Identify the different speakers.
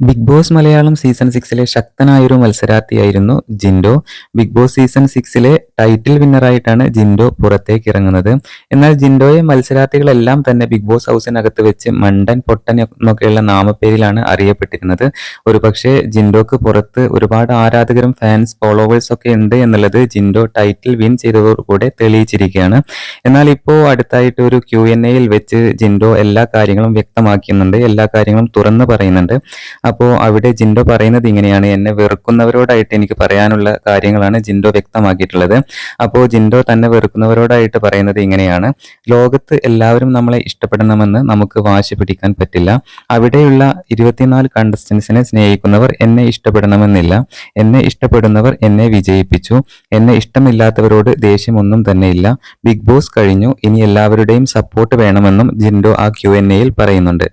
Speaker 1: Big boss Malayalam season സിക്സിലെ ശക്തനായൊരു മത്സരാർത്ഥിയായിരുന്നു ജിൻഡോ. ബിഗ് ബോസ് സീസൺ സിക്സിലെ ടൈറ്റിൽ വിന്നറായിട്ടാണ് ജിൻഡോ പുറത്തേക്ക് ഇറങ്ങുന്നത് എന്നാൽ ജിൻഡോയെ മത്സരാർത്ഥികളെല്ലാം തന്നെ ബിഗ് ബോസ് ഹൗസിനകത്ത് വെച്ച് മണ്ടൻ പൊട്ടൻ എന്നൊക്കെയുള്ള നാമപ്പേരിലാണ് അറിയപ്പെട്ടിരുന്നത്. ഒരു പക്ഷേ ജിൻഡോക്ക് പുറത്ത് ഒരുപാട് ആരാധകരും ഫാൻസ് ഫോളോവേഴ്സ് ഒക്കെ ഉണ്ട് എന്നുള്ളത് ജിൻഡോ ടൈറ്റിൽ വിൻ ചെയ്തതോടുകൂടെ തെളിയിച്ചിരിക്കുകയാണ്. എന്നാൽ ഇപ്പോൾ അടുത്തായിട്ട് ഒരു ക്യു എൻ എയിൽ വെച്ച് ജിൻഡോ എല്ലാ കാര്യങ്ങളും വ്യക്തമാക്കുന്നുണ്ട് എല്ലാ കാര്യങ്ങളും തുറന്നു പറയുന്നുണ്ട്. അപ്പോൾ അവിടെ ജിൻഡോ പറയുന്നത് ഇങ്ങനെയാണ്. എന്നെ വെറുക്കുന്നവരോടായിട്ട് എനിക്ക് പറയാനുള്ള കാര്യങ്ങളാണ് ജിൻഡോ വ്യക്തമാക്കിയിട്ടുള്ളത്. അപ്പോൾ ജിൻഡോ തന്നെ വെറുക്കുന്നവരോടായിട്ട് പറയുന്നത് ഇങ്ങനെയാണ്. ലോകത്ത് എല്ലാവരും നമ്മളെ ഇഷ്ടപ്പെടണമെന്ന് നമുക്ക് വാശി പിടിക്കാൻ പറ്റില്ല. അവിടെയുള്ള ഇരുപത്തിനാല് കണ്ടസ്റ്റൻസിനെ സ്നേഹിക്കുന്നവർ എന്നെ ഇഷ്ടപ്പെടണമെന്നില്ല. എന്നെ ഇഷ്ടപ്പെടുന്നവർ എന്നെ വിജയിപ്പിച്ചു. എന്നെ ഇഷ്ടമില്ലാത്തവരോട് ദേഷ്യമൊന്നും തന്നെയില്ല ബിഗ് ബോസ് കഴിഞ്ഞു. ഇനി എല്ലാവരുടെയും സപ്പോർട്ട് വേണമെന്നും ജിൻഡോ ആ ക്യു എൻ എയിൽ പറയുന്നുണ്ട്.